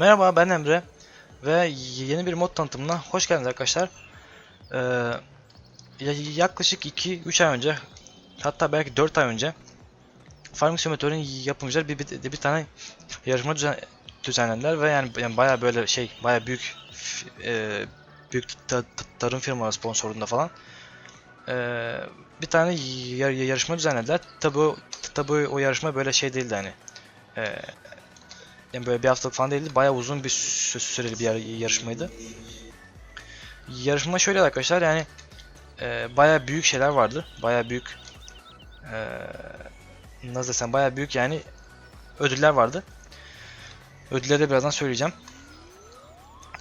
Merhaba ben Emre ve yeni bir mod tanıtımına hoş geldiniz arkadaşlar. Ee, ya- yaklaşık 2-3 ay önce hatta belki 4 ay önce Farming Simulator'ın yapımcıları bir, bir, bir tane yarışma düzen, düzenlediler ve yani, yani bayağı böyle şey bayağı büyük e, büyük ta- ta- tarım firmaları sponsorluğunda falan Ee, bir tane yar- yarışma düzenlediler. Tabi o, tabi o yarışma böyle şey değildi hani Ee, yani böyle bir haftalık falan değildi. Bayağı uzun bir sü- süreli bir yar- yarışmaydı. Yarışma şöyle arkadaşlar yani e, bayağı büyük şeyler vardı. Bayağı büyük e, nasıl desem bayağı büyük yani ödüller vardı. Ödülleri de birazdan söyleyeceğim.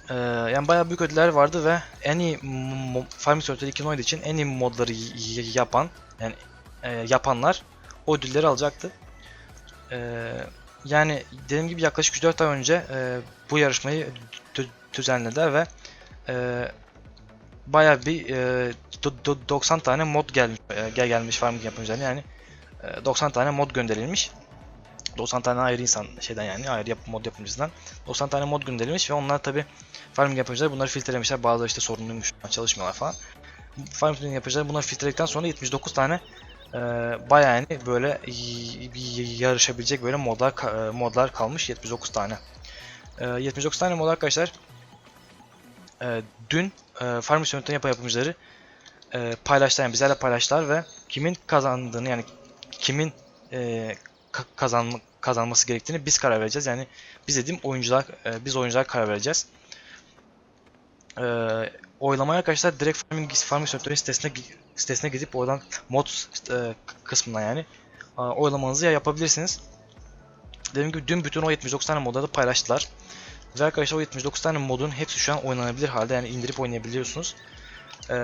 E, yani bayağı büyük ödüller vardı ve en iyi Farming Simulator 2'nin oynadığı için en iyi modları yapan yani e, yapanlar o ödülleri alacaktı. Eee yani dediğim gibi yaklaşık 3-4 ay önce e, bu yarışmayı dü- düzenlediler ve e, bayağı bir e, do- do- 90 tane mod gelmiş e, gel gelmiş farming yapımcılarına yani e, 90 tane mod gönderilmiş. 90 tane ayrı insan şeyden yani ayrı yap mod yapımcısından 90 tane mod gönderilmiş ve onlar tabi farming yapımcıları bunları filtrelemişler. Bazıları işte sorunluymuş çalışmıyorlar falan. Farming yapımcıları bunları filtreledikten sonra 79 tane ee, bayağı yani böyle yarışabilecek böyle modlar e, modlar kalmış 79 tane. Ee, 79 tane mod arkadaşlar. Ee, dün e, Farming Simulator yapı yapımcıları e, paylaştılar yani bizlerle paylaştılar ve kimin kazandığını yani kimin e, ka- kazanma, kazanması gerektiğini biz karar vereceğiz. Yani biz dediğim oyuncular e, biz oyuncular karar vereceğiz. Ee, oylamaya arkadaşlar direkt Farming, Farming Simulator'ın sitesine sitesine gidip oradan mod e, kısmına yani e, oylamanızı ya yapabilirsiniz. Dediğim gibi dün bütün o 79 tane da paylaştılar. Ve arkadaşlar o 79 tane modun hepsi şu an oynanabilir halde yani indirip oynayabiliyorsunuz. E,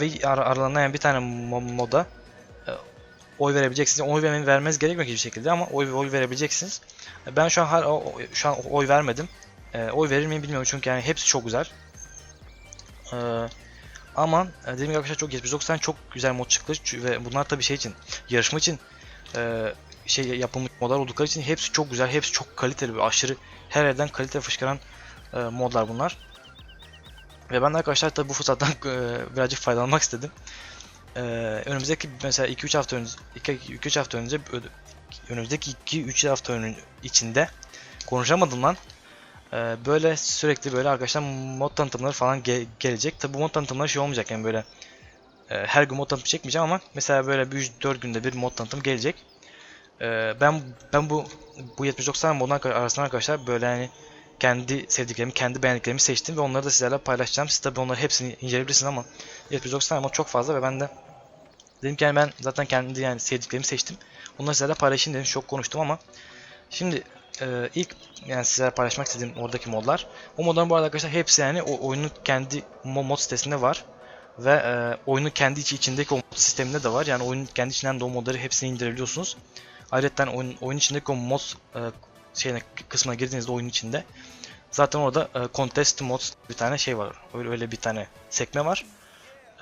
ve ar aralarından yani bir tane mo- moda e, oy verebileceksiniz. Oy vermeniz vermez gerekmiyor hiçbir şekilde ama oy oy verebileceksiniz. E, Ben şu an şu an oy vermedim. E, oy verir miyim bilmiyorum çünkü yani hepsi çok güzel. Ee, ama e, dediğim gibi arkadaşlar çok 79 tane çok güzel mod çıktı ve bunlar tabii şey için yarışma için e, şey yapılmış modlar oldukları için hepsi çok güzel, hepsi çok kaliteli ve aşırı her yerden kalite fışkıran e, modlar bunlar. Ve ben de arkadaşlar tabii bu fırsattan e, birazcık faydalanmak istedim. E, önümüzdeki mesela 2-3 hafta önce 2-3 hafta önce önümüzdeki 2-3 hafta önü içinde konuşamadım lan. Ee, böyle sürekli böyle arkadaşlar mod tanıtımları falan ge- gelecek. Tabi bu mod tanıtımları şey olmayacak yani böyle e, her gün mod tanıtım çekmeyeceğim ama mesela böyle bir 3-4 günde bir mod tanıtım gelecek. Ee, ben ben bu bu 79 tane modun arasından arkadaşlar böyle yani kendi sevdiklerimi, kendi beğendiklerimi seçtim ve onları da sizlerle paylaşacağım. Siz tabi onları hepsini inceleyebilirsiniz ama 79 tane mod çok fazla ve ben de dedim ki yani ben zaten kendi yani sevdiklerimi seçtim. Onları sizlerle paylaşayım dedim. Çok konuştum ama şimdi e, ilk yani sizlerle paylaşmak istediğim oradaki modlar. O modların bu arada arkadaşlar hepsi yani o oyunun kendi mo- mod sitesinde var. Ve e, oyunun kendi içi içindeki o mod sisteminde de var. Yani oyunun kendi içinden de o modları hepsini indirebiliyorsunuz. Ayrıca oyun, oyun içindeki o mod e, şeyine kısmına girdiğinizde oyunun içinde zaten orada e, contest mod bir tane şey var. Öyle öyle bir tane sekme var.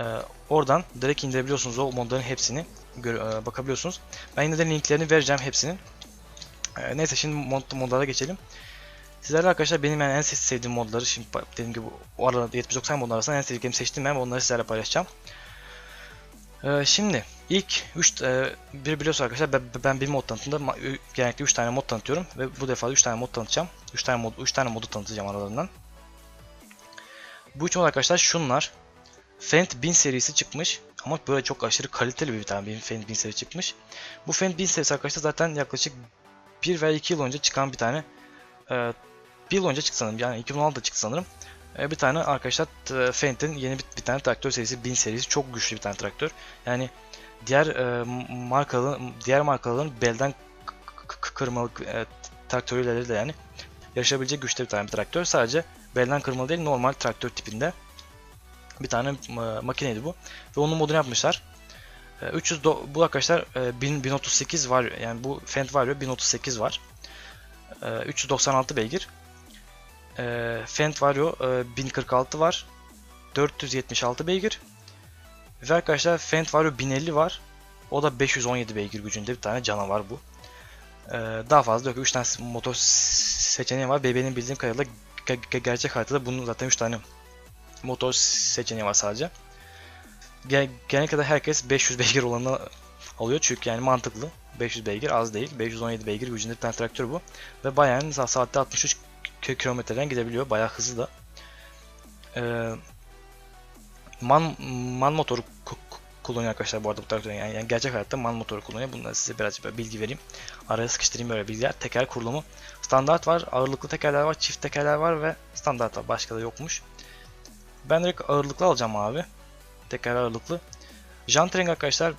E, oradan direkt indirebiliyorsunuz o modların hepsini gör- e, bakabiliyorsunuz. Ben yine de linklerini vereceğim hepsinin. Ee, neyse şimdi mod, modlara geçelim. Sizlerle arkadaşlar benim yani en se- sevdiğim modları şimdi dediğim gibi o arada 79 tane mod arasından en sevdiklerimi seçtim ben onları sizlerle paylaşacağım. Ee, şimdi ilk 3 e, bir biliyorsunuz arkadaşlar ben, ben bir mod tanıtımda genellikle 3 tane mod tanıtıyorum ve bu defa 3 tane mod tanıtacağım. 3 tane mod 3 tane modu tanıtacağım aralarından. Bu 3 mod arkadaşlar şunlar. Fent 1000 serisi çıkmış ama böyle çok aşırı kaliteli bir tane Fent 1000 serisi çıkmış. Bu Fent 1000 serisi arkadaşlar zaten yaklaşık 1 veya 2 yıl önce çıkan bir tane e, bir yıl önce çıktı sanırım yani 2016'da çıktı sanırım. E, bir tane arkadaşlar e, Fenton yeni bir, bir tane traktör serisi 1000 serisi çok güçlü bir tane traktör. Yani diğer e, markaların diğer markaların belden k- k- k- kırmalı e, traktörleri de yani yarışabilecek güçte bir tane bir traktör. Sadece belden kırmalı değil normal traktör tipinde bir tane e, makineydi bu. Ve onun modunu yapmışlar. E, 300 do- bu arkadaşlar e, 1000 1038 var yani bu Fendt Vario 1038 var. E, 396 beygir. E, Fendt Vario e, 1046 var. 476 beygir. Ve arkadaşlar Fendt Vario 1050 var. O da 517 beygir gücünde bir tane canavar bu. Daha fazla yok. 3 tane motor seçeneği var. Benim bildiğim kadarıyla ge- ge- gerçek haritada bunun zaten 3 tane motor seçeneği var sadece. Gen genellikle de herkes 500 beygir olanı alıyor çünkü yani mantıklı. 500 beygir az değil. 517 beygir gücünde bir tane traktör bu. Ve bayağı yani sa- saatte 63 ki- kilometreden gidebiliyor. Bayağı hızlı da. Ee, man, man motoru ku- ku- kullanıyor arkadaşlar bu arada bu traktörün. Yani, yani gerçek hayatta man motoru kullanıyor. Bundan size birazcık bilgi vereyim. Araya sıkıştırayım böyle bilgiler. Teker kurulumu. Standart var, ağırlıklı tekerler var, çift tekerler var ve standart var. Başka da yokmuş. Ben direkt ağırlıklı alacağım abi. Teker ağırlıklı. Jant rengi arkadaşlar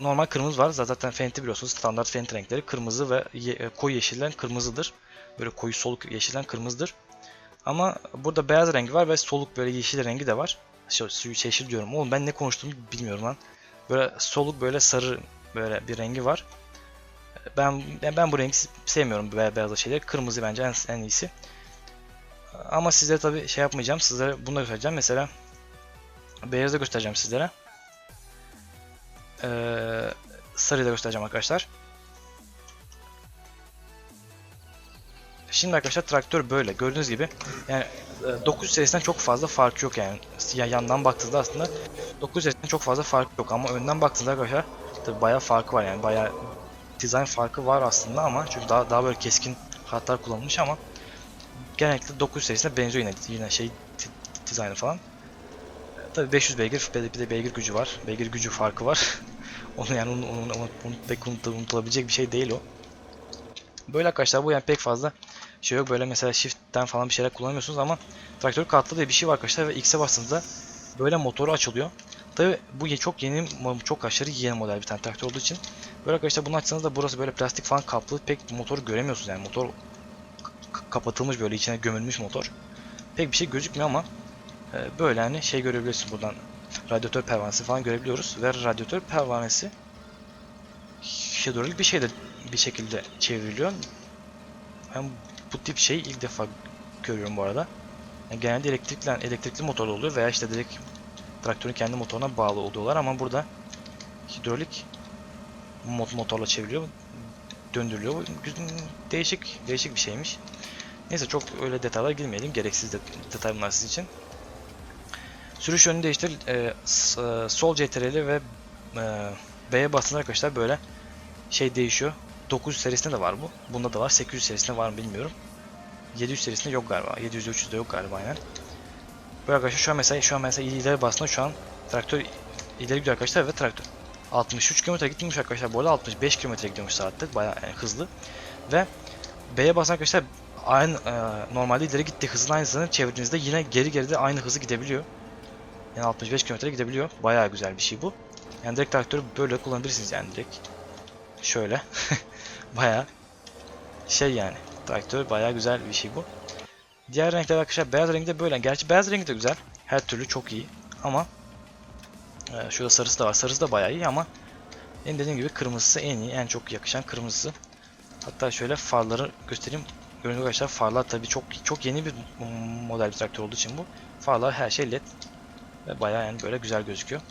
normal kırmızı var. Zaten Fenty biliyorsunuz standart Fenty renkleri kırmızı ve ye- e, koyu yeşilden kırmızıdır. Böyle koyu soluk yeşilden kırmızıdır. Ama burada beyaz rengi var ve soluk böyle yeşil rengi de var. Şey- yeşil diyorum. Oğlum ben ne konuştuğumu bilmiyorum lan. Böyle soluk böyle sarı böyle bir rengi var. Ben ben bu rengi sevmiyorum be- beyaz şeyleri. Kırmızı bence en, en iyisi. Ama sizlere tabi şey yapmayacağım. Sizlere bunu da göstereceğim. Mesela beyazı göstereceğim sizlere. Ee, sarıyı da göstereceğim arkadaşlar. Şimdi arkadaşlar traktör böyle. Gördüğünüz gibi yani e, 900 serisinden çok fazla fark yok yani. Ya yandan baktığınızda aslında 900 serisinden çok fazla fark yok ama önden baktığınızda arkadaşlar tabi bayağı farkı var yani bayağı dizayn farkı var aslında ama çünkü daha daha böyle keskin hatlar kullanılmış ama genellikle 900 serisine benziyor yine yine şey di- dizaynı falan. Tabi 500 beygir bir de, beygir gücü var. Beygir gücü farkı var. onu yani onu, onu, onu, onu pek unut- unutulabilecek bir şey değil o. Böyle arkadaşlar bu yani pek fazla şey yok. Böyle mesela shift'ten falan bir şeyler kullanamıyorsunuz ama traktör katlı diye bir şey var arkadaşlar ve X'e bastığınızda böyle motoru açılıyor. Tabi bu çok yeni, çok aşırı yeni model bir tane traktör olduğu için böyle arkadaşlar bunu açsanız da burası böyle plastik falan kaplı pek motoru göremiyorsunuz yani motor kapatılmış böyle içine gömülmüş motor. Pek bir şey gözükmüyor ama e, böyle hani şey görebiliyorsunuz buradan radyatör pervanesi falan görebiliyoruz ve radyatör pervanesi hidrolik bir şeyde bir şekilde çevriliyor. Ben bu tip şeyi ilk defa görüyorum bu arada. Yani genelde elektrikli elektrikli motorlu oluyor veya işte direkt traktörün kendi motoruna bağlı oluyorlar ama burada hidrolik mot motorla çevriliyor, döndürülüyor. Değişik değişik bir şeymiş. Neyse çok öyle detaylara girmeyelim. Gereksiz de, detay bunlar sizin için. Sürüş yönünü değiştir. E, e, sol CTRL ve e, B'ye basın arkadaşlar böyle şey değişiyor. 900 serisinde de var bu. Bunda da var. 800 serisinde var mı bilmiyorum. 700 serisinde yok galiba. 700 300 de yok galiba aynen. Böyle arkadaşlar şu an mesela şu an mesela ileri bastığında şu an traktör ileri gidiyor arkadaşlar ve traktör 63 km gitmiş arkadaşlar. Bu arada 65 km gidiyormuş saatte. Bayağı yani hızlı. Ve B'ye basan arkadaşlar aynı e, normalde ileri gitti hızın aynısını çevirdiğinizde yine geri geri de aynı hızı gidebiliyor. Yani 65 km gidebiliyor. Bayağı güzel bir şey bu. Yani direkt traktörü böyle kullanabilirsiniz yani direkt. Şöyle. bayağı şey yani. Traktör bayağı güzel bir şey bu. Diğer renkler arkadaşlar beyaz rengi de böyle. Gerçi beyaz rengi de güzel. Her türlü çok iyi. Ama e, şurada sarısı da var. Sarısı da bayağı iyi ama benim dediğim gibi kırmızısı en iyi. En çok yakışan kırmızısı. Hatta şöyle farları göstereyim. Gibi arkadaşlar farlar tabii çok çok yeni bir model bir traktör olduğu için bu. Farlar her şey led. Ve bayağı yani böyle güzel gözüküyor.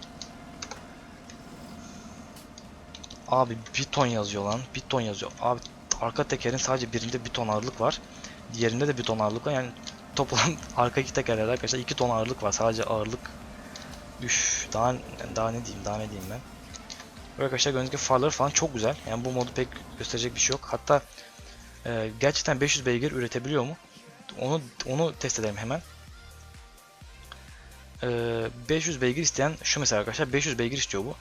Abi bir ton yazıyor lan. Bir ton yazıyor. Abi arka tekerin sadece birinde bir ton ağırlık var. Diğerinde de bir ton ağırlık var. Yani toplam arka iki tekerlerde arkadaşlar iki ton ağırlık var. Sadece ağırlık. Üf, daha daha ne diyeyim, daha ne diyeyim ben. Böyle arkadaşlar gördüğünüz gibi farları falan çok güzel. Yani bu modu pek gösterecek bir şey yok. Hatta e, gerçekten 500 beygir üretebiliyor mu? Onu onu test edelim hemen. E, 500 beygir isteyen şu mesela arkadaşlar 500 beygir istiyor bu.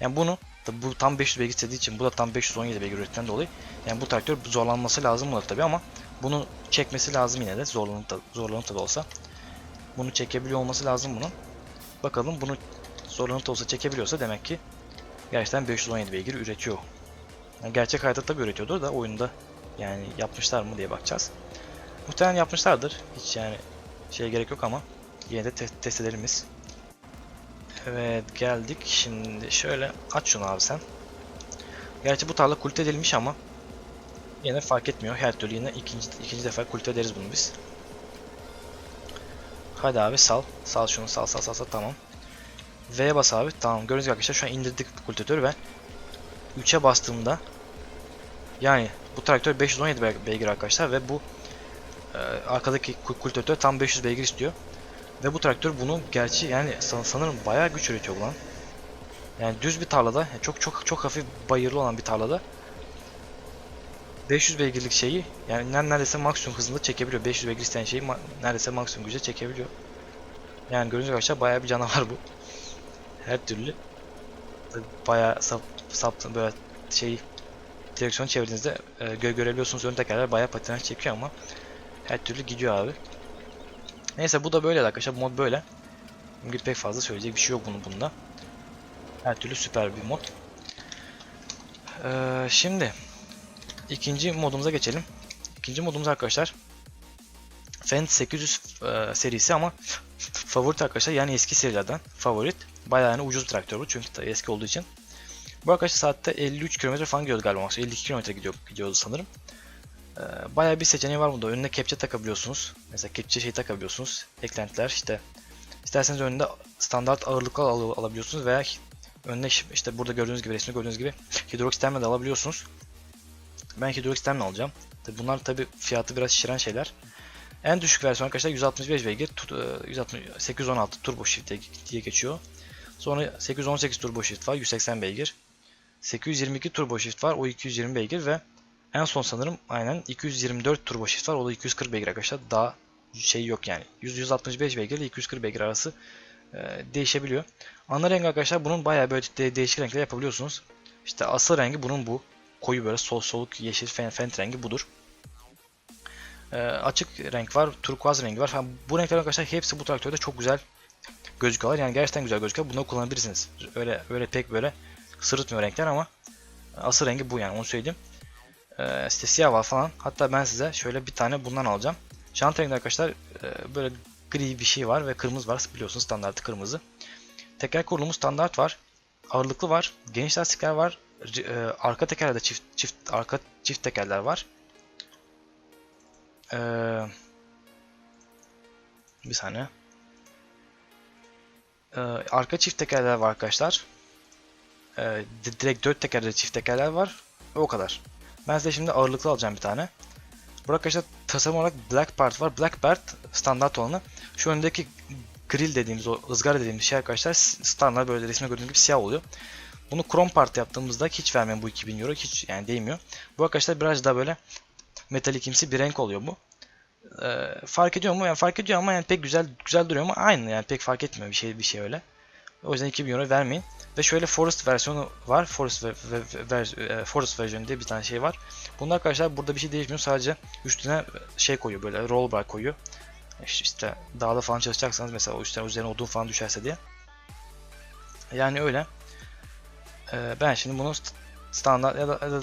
Yani bunu bu tam 500 beygir istediği için bu da tam 517 beygir ürettiğinden dolayı yani bu traktör zorlanması lazım buna tabi ama bunu çekmesi lazım yine de zorlanıp da, zorlanıp da olsa. Bunu çekebiliyor olması lazım bunun. Bakalım bunu zorlanıp da olsa çekebiliyorsa demek ki gerçekten 517 beygir üretiyor. Yani gerçek hayatta tabi üretiyordur da oyunda yani yapmışlar mı diye bakacağız. Muhtemelen yapmışlardır. Hiç yani şey gerek yok ama yine de te test edelimіз. Evet geldik. Şimdi şöyle aç şunu abi sen. Gerçi bu tarla kulüt edilmiş ama yine fark etmiyor. Her türlü yine ikinci, ikinci defa kulüt ederiz bunu biz. Hadi abi sal. Sal şunu sal sal sal sal tamam. V'ye bas abi. Tamam gördüğünüz gibi arkadaşlar şu an indirdik kultivatörü ve 3'e bastığımda yani Bu traktör 517 be- beygir arkadaşlar ve bu e, arkadaki kul- kultivatör tam 500 beygir istiyor. Ve bu traktör bunu gerçi yani san- sanırım bayağı güç üretiyor lan. Yani düz bir tarlada, çok çok çok hafif bayırlı olan bir tarlada 500 beygirlik şeyi yani ner- neredeyse maksimum hızında çekebiliyor. 500 beygir isteyen şeyi ma- neredeyse maksimum güce çekebiliyor. Yani gibi arkadaşlar bayağı bir canavar bu. Her türlü bayağı sap, saptın böyle şey direksiyon çevirdiğinizde e, gö görebiliyorsunuz ön tekerler bayağı patinaj çekiyor ama her türlü gidiyor abi. Neyse bu da böyle arkadaşlar bu mod böyle. Çünkü pek fazla söyleyecek bir şey yok bunun bunda. Her türlü süper bir mod. Ee, şimdi ikinci modumuza geçelim. İkinci modumuz arkadaşlar Fendt 800 e, serisi ama favorit arkadaşlar yani eski serilerden favorit. Bayağı yani ucuz bir traktör bu çünkü eski olduğu için. Bu arkadaşlar saatte 53 km falan gidiyordu galiba. maksimum 52 km gidiyor, gidiyordu sanırım. Ee, bayağı bir seçeneği var bunda. Önüne kepçe takabiliyorsunuz. Mesela kepçe şey takabiliyorsunuz. Eklentiler işte. İsterseniz önünde standart ağırlıklar al alabiliyorsunuz veya önüne işte burada gördüğünüz gibi resimde gördüğünüz gibi hidrolik sistemle de alabiliyorsunuz. Ben hidrolik sistemle alacağım. Tabi bunlar tabi fiyatı biraz şişiren şeyler. En düşük versiyon arkadaşlar 165 beygir, tu- e, 160 816 turbo shift diye geçiyor. Sonra 818 turbo shift var, 180 beygir. 822 turbo shift var, o 220 beygir ve en son sanırım aynen 224 turbo shift var, o da 240 beygir arkadaşlar. Daha şey yok yani. 100 165 beygir ile 240 beygir arası e, değişebiliyor. Ana rengi arkadaşlar bunun bayağı böyle de- değişik renkler yapabiliyorsunuz. İşte asıl rengi bunun bu. Koyu böyle sol soluk yeşil fen, fent rengi budur. Ee, açık renk var, turkuaz rengi var. Falan. Bu renkler arkadaşlar hepsi bu traktörde çok güzel gözüküyorlar. Yani gerçekten güzel gözüküyor. Bunu kullanabilirsiniz. Öyle öyle pek böyle sırıtmıyor renkler ama asıl rengi bu yani onu söyleyeyim. İşte siyah var falan. Hatta ben size şöyle bir tane bundan alacağım. Jant rengi arkadaşlar e, böyle gri bir şey var ve kırmızı var. Biliyorsunuz standartı kırmızı. Teker kurulumu standart var. Ağırlıklı var. Geniş lastikler var. E, arka tekerlerde çift çift arka çift tekerler var. Ee, bir saniye. Ee, arka çift tekerler var arkadaşlar. Ee, di- direkt dört tekerli çift tekerler var. Ve o kadar. Ben size şimdi ağırlıklı alacağım bir tane. Burada arkadaşlar tasarım olarak Black Part var. Black Part standart olanı. Şu öndeki grill dediğimiz o ızgara dediğimiz şey arkadaşlar standart böyle resme gördüğünüz gibi siyah oluyor. Bunu chrome part yaptığımızda hiç vermeyin bu 2000 euro. Hiç yani değmiyor. Bu arkadaşlar biraz daha böyle metalikimsi bir renk oluyor bu. Ee, fark ediyor mu? Yani fark ediyor ama yani pek güzel güzel duruyor ama aynı yani pek fark etmiyor bir şey bir şey öyle. O yüzden 2000 euro vermeyin. Ve şöyle Forest versiyonu var. Forest ve, ve, ve- e, Forest versiyonu diye bir tane şey var. Bunda arkadaşlar burada bir şey değişmiyor. Sadece üstüne şey koyuyor böyle roll bar koyuyor. İşte, işte dağda falan çalışacaksanız mesela o üstüne üzerine odun falan düşerse diye. Yani öyle. Ee, ben şimdi bunu st- standart ya da, ya da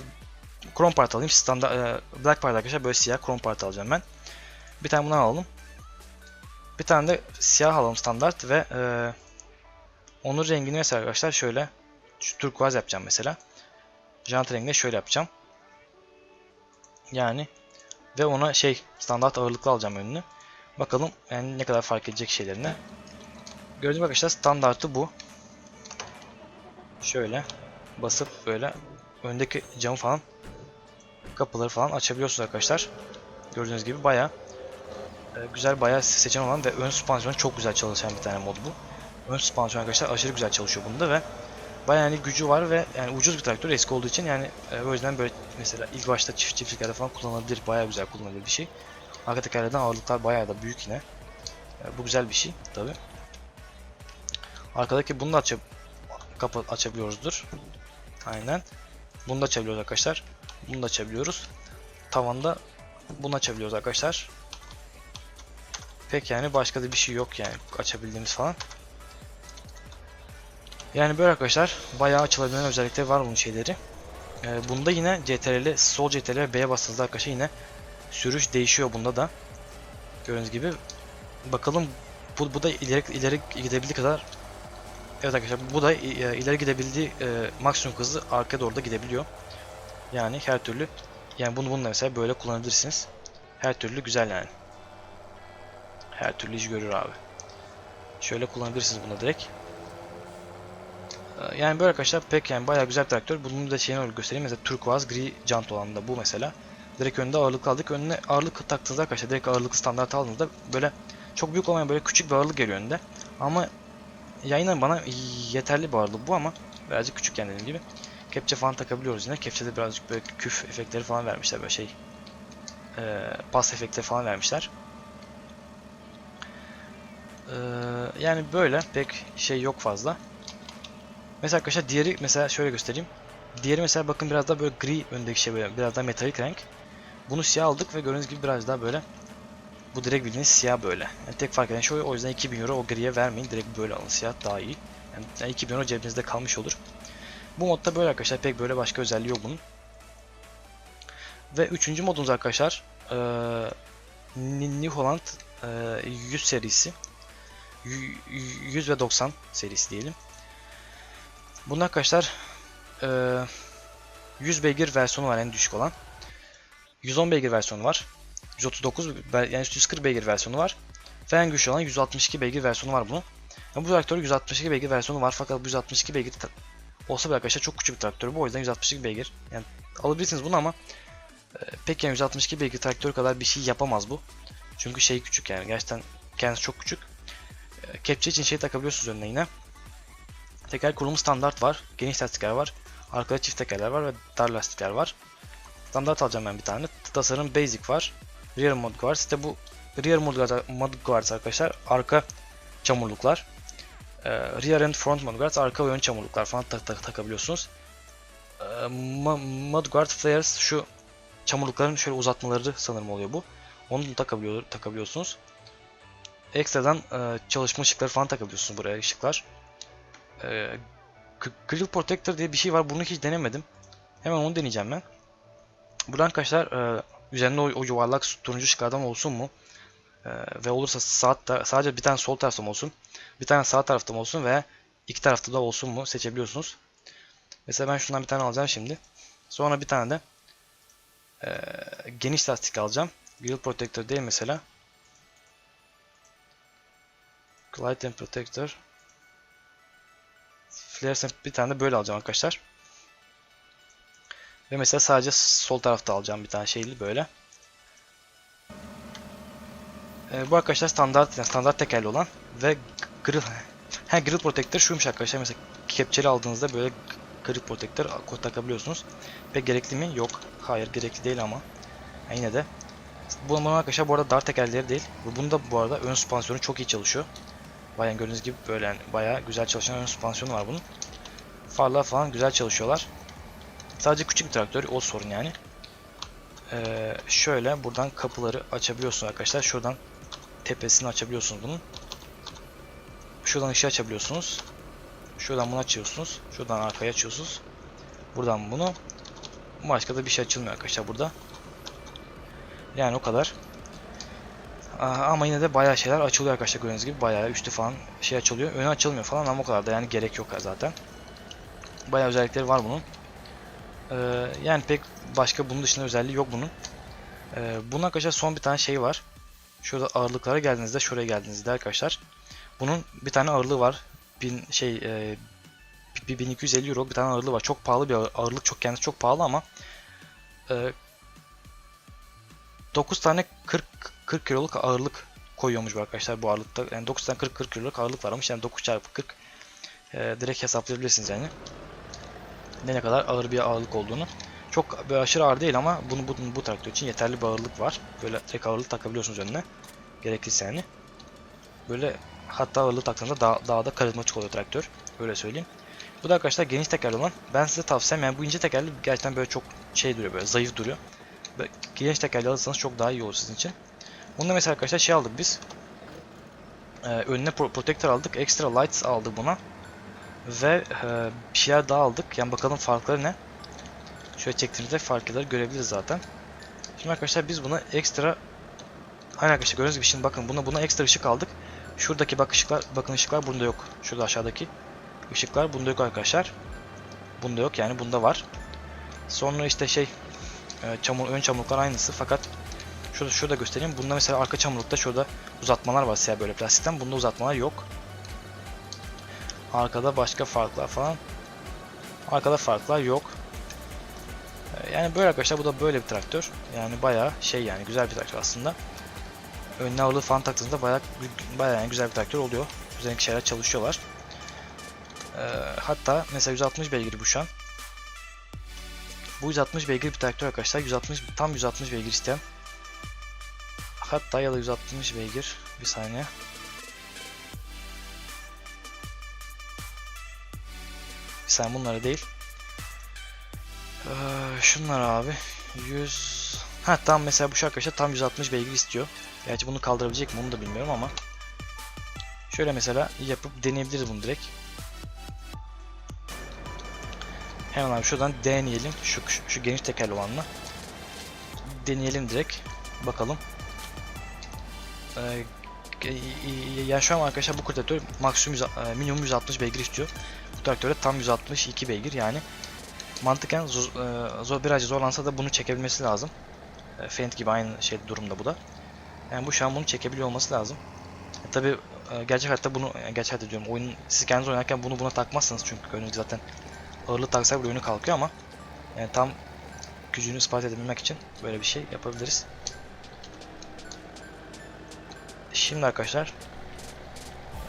chrome part alayım. Standart e, black part arkadaşlar böyle siyah chrome part alacağım ben. Bir tane bundan alalım. Bir tane de siyah alalım standart ve e, onun rengini mesela arkadaşlar şöyle şu turkuaz yapacağım mesela. Jant rengini şöyle yapacağım. Yani ve ona şey standart ağırlıklı alacağım önünü. Bakalım yani ne kadar fark edecek şeylerine. Gördüğünüz arkadaşlar standartı bu. Şöyle basıp böyle öndeki camı falan kapıları falan açabiliyorsunuz arkadaşlar. Gördüğünüz gibi bayağı e, güzel bayağı seçen olan ve ön süspansiyon çok güzel çalışan bir tane mod bu. Ön süspansiyon arkadaşlar aşırı güzel çalışıyor bunda ve bayağı yani gücü var ve yani ucuz bir traktör eski olduğu için yani e, o yüzden böyle mesela ilk başta çift çiftliklerde falan kullanılabilir. Bayağı güzel kullanılabilir bir şey. Arka tekerlerden ağırlıklar bayağı da büyük yine. E, bu güzel bir şey tabi. Arkadaki bunu da açıp kapı açabiliyoruzdur. Aynen. Bunu da açabiliyoruz arkadaşlar. Bunu da açabiliyoruz. Tavanda bunu açabiliyoruz arkadaşlar. Pek yani başka da bir şey yok yani açabildiğimiz falan. Yani böyle arkadaşlar bayağı açılabilen özellikleri var bunun şeyleri. Ee, bunda yine CTRL, sol CTRL B'ye bastığınızda arkadaşlar yine sürüş değişiyor bunda da. Gördüğünüz gibi. Bakalım bu, bu da ileri, ileri gidebildiği kadar Evet arkadaşlar bu da e, ileri gidebildiği e, maksimum hızı arkaya doğru da gidebiliyor. Yani her türlü yani bunu bununla mesela böyle kullanabilirsiniz. Her türlü güzel yani. Her türlü iş görür abi. Şöyle kullanabilirsiniz bunu direkt. Ee, Yani böyle arkadaşlar pek yani bayağı güzel bir traktör. Bunun da şeyini göstereyim. Mesela turkuaz gri jant olan da bu mesela. Direkt önünde ağırlık aldık. Önüne ağırlık taktığınızda arkadaşlar direkt ağırlıklı standart aldığınızda böyle çok büyük olmayan böyle küçük bir ağırlık geliyor önünde. Ama yayına bana yeterli bir ağırlık bu ama birazcık küçük yani dediğim gibi. Kepçe falan takabiliyoruz yine. Kepçede birazcık böyle küf efektleri falan vermişler böyle şey. Ee, bas efektleri falan vermişler. Ee, yani böyle pek şey yok fazla. Mesela arkadaşlar diğeri mesela şöyle göstereyim. Diğeri mesela bakın biraz daha böyle gri öndeki şey böyle biraz daha metalik renk. Bunu siyah aldık ve gördüğünüz gibi biraz daha böyle bu direkt bildiğiniz siyah böyle. Yani tek fark eden şey o, yüzden 2000 euro o griye vermeyin. Direkt böyle alın siyah daha iyi. Yani, yani 2000 euro cebinizde kalmış olur. Bu modda böyle arkadaşlar pek böyle başka özelliği yok bunun. Ve üçüncü modumuz arkadaşlar eee, New Holland eee, 100 serisi. Y- 100 ve 90 serisi diyelim. Bunda arkadaşlar eee 100 beygir versiyonu var en düşük olan. 110 beygir versiyonu var. 139 be- yani 140 beygir versiyonu var. Ve en güçlü olan 162 beygir versiyonu var bunun. Yani bu traktörün 162 beygir versiyonu var fakat bu 162 beygir olsa bile arkadaşlar çok küçük bir traktör bu o yüzden 162 beygir. Yani alabilirsiniz bunu ama e, pek yani 162 beygir traktör kadar bir şey yapamaz bu. Çünkü şey küçük yani gerçekten kendisi çok küçük. E, Kepçe için şey takabiliyorsunuz önüne yine. Teker kurulumu standart var. Geniş lastikler var. Arkada çift tekerler var ve dar lastikler var. Standart alacağım ben bir tane. Tasarım basic var. Rear mod guards. İşte bu rear mod guards, arkadaşlar arka çamurluklar. Ee, rear and front mod guards arka ve ön çamurluklar falan tak tak takabiliyorsunuz. Ee, mod guard flares şu çamurlukların şöyle uzatmaları sanırım oluyor bu. Onu takabiliyor, takabiliyorsunuz. Ekstradan e, çalışma ışıkları falan takabiliyorsunuz buraya ışıklar. Ee, G- Grill Protector diye bir şey var. Bunu hiç denemedim. Hemen onu deneyeceğim ben. Buradan arkadaşlar e, üzerinde o, o yuvarlak turuncu ışıklardan olsun mu? E, ve olursa sağ sadece bir tane sol tarafta olsun? Bir tane sağ tarafta olsun veya iki tarafta da olsun mu seçebiliyorsunuz. Mesela ben şundan bir tane alacağım şimdi. Sonra bir tane de e, geniş lastik alacağım. Grill Protector değil mesela. Glide and Protector. Flares bir tane de böyle alacağım arkadaşlar. Ve mesela sadece sol tarafta alacağım bir tane şeyli böyle. Ee, bu arkadaşlar standart yani standart tekerli olan ve grill ha grill protector şuymuş arkadaşlar mesela kepçeli aldığınızda böyle grill protector takabiliyorsunuz. Ve gerekli mi? Yok. Hayır gerekli değil ama. Ha, yine de. Bu arkadaşlar bu arada dar tekerleri değil. Ve bunda bu arada ön süspansiyonu çok iyi çalışıyor. Bayağı gördüğünüz gibi böyle yani bayağı güzel çalışan süspansiyonu var bunun. Farlar falan güzel çalışıyorlar. Sadece küçük bir traktör o sorun yani. Ee, şöyle buradan kapıları açabiliyorsunuz arkadaşlar. Şuradan tepesini açabiliyorsunuz bunun. Şuradan ışığı açabiliyorsunuz. Şuradan bunu açıyorsunuz. Şuradan arkaya açıyorsunuz. Buradan bunu. Başka da bir şey açılmıyor arkadaşlar burada. Yani o kadar. Ama yine de bayağı şeyler açılıyor arkadaşlar gördüğünüz gibi. Bayağı üstü falan şey açılıyor. Önü açılmıyor falan ama o kadar da yani gerek yok zaten. Bayağı özellikleri var bunun. Ee, yani pek başka bunun dışında özelliği yok bunun. Ee, bunun arkadaşlar son bir tane şey var. Şurada ağırlıklara geldiğinizde şuraya geldiğinizde arkadaşlar. Bunun bir tane ağırlığı var. Bin şey e, bir 1250 euro bir tane ağırlığı var. Çok pahalı bir ağır- ağırlık. Çok kendisi çok pahalı ama e, 9 tane 40 40 kiloluk ağırlık koyuyormuş bu arkadaşlar bu ağırlıkta. Yani 9 tane 40 40 kiloluk ağırlık varmış. Yani 9 çarpı 40 e, direkt hesaplayabilirsiniz yani ne ne kadar ağır bir ağırlık olduğunu. Çok böyle aşırı ağır değil ama bunu bu, bu traktör için yeterli bir ağırlık var. Böyle tek ağırlık takabiliyorsunuz önüne. Gerekirse yani. Böyle hatta ağırlığı taktığında daha, daha da karizmatik oluyor traktör. Öyle söyleyeyim. Bu da arkadaşlar geniş tekerli olan. Ben size tavsiyem yani bu ince tekerli gerçekten böyle çok şey duruyor böyle zayıf duruyor. Böyle geniş tekerli alırsanız çok daha iyi olur sizin için. Bunda mesela arkadaşlar şey aldık biz. Ee, önüne pro- protector aldık. Extra lights aldık buna. Ve e, bir şeyler daha aldık. Yani bakalım farkları ne? Şöyle çektiğimizde farkları görebiliriz zaten. Şimdi arkadaşlar biz buna ekstra Aynen arkadaşlar gördüğünüz gibi şimdi bakın buna buna ekstra ışık aldık. Şuradaki bak ışıklar bakın ışıklar bunda yok. Şurada aşağıdaki ışıklar bunda yok arkadaşlar. Bunda yok yani bunda var. Sonra işte şey e, çamur ön çamurluklar aynısı fakat şurada şurada göstereyim. Bunda mesela arka çamurlukta şurada uzatmalar var siyah böyle plastikten. Bunda uzatmalar yok. Arkada başka farklar falan. Arkada farklar yok. Ee, Yani böyle arkadaşlar bu da böyle bir traktör. Yani bayağı şey yani güzel bir traktör aslında. Önüne ağırlığı falan taktığınızda bayağı, bayağı yani güzel bir traktör oluyor. Üzerindeki şeyler çalışıyorlar. Ee, hatta mesela 160 beygir bu şu an. Bu 160 beygir bir traktör arkadaşlar. 160 tam 160 beygir isteyen. Hatta ya da 160 beygir. Bir saniye. Bir saniye bunları değil. Ee, şunlar abi. 100 Ha tam mesela bu arkadaşlar tam 160 beygir istiyor. Gerçi bunu kaldırabilecek mi onu da bilmiyorum ama. Şöyle mesela yapıp deneyebiliriz bunu direkt. Hemen abi şuradan deneyelim. Şu, şu, şu geniş tekerli olanla. Deneyelim direkt. Bakalım. Ee, ya şu an arkadaşlar bu traktör maksimum yüz- e, minimum 160 beygir istiyor. Bu traktörde tam 162 beygir yani. Mantıken zor, e, zor biraz zorlansa da bunu çekebilmesi lazım. E, Fendt gibi aynı şey durumda bu da. Yani bu şu an bunu çekebiliyor olması lazım. E, Tabi gerçek hayatta bunu, yani gerçek hayatta diyorum oyun siz kendiniz oynarken bunu buna takmazsınız çünkü önünüz zaten ağırlık taksak bile oyunu kalkıyor ama yani tam gücünü ispat edebilmek için böyle bir şey yapabiliriz. Şimdi arkadaşlar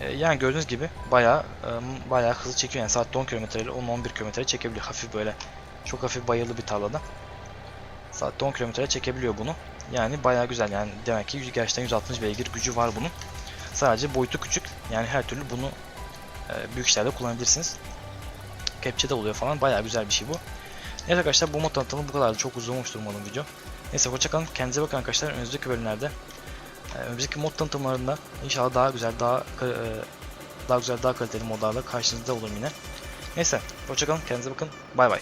e, yani gördüğünüz gibi bayağı e, bayağı hızlı çekiyor. Yani saatte 10 km ile 10-11 km çekebiliyor. Hafif böyle çok hafif bayırlı bir tarlada. Saatte 10 km çekebiliyor bunu. Yani bayağı güzel. Yani demek ki gerçekten 160 beygir gücü var bunun. Sadece boyutu küçük. Yani her türlü bunu e, büyük işlerde kullanabilirsiniz. Kepçede oluyor falan. Bayağı güzel bir şey bu. Neyse arkadaşlar bu mod tanıtımı bu kadar çok uzun olmuştur umarım video. Neyse hoşçakalın kendinize bakın arkadaşlar. Önümüzdeki bölümlerde Önümüzdeki mod tanıtımlarında inşallah daha güzel, daha e, daha güzel, daha kaliteli modlarla karşınızda olurum yine. Neyse, hoşçakalın, kendinize bakın, bay bay.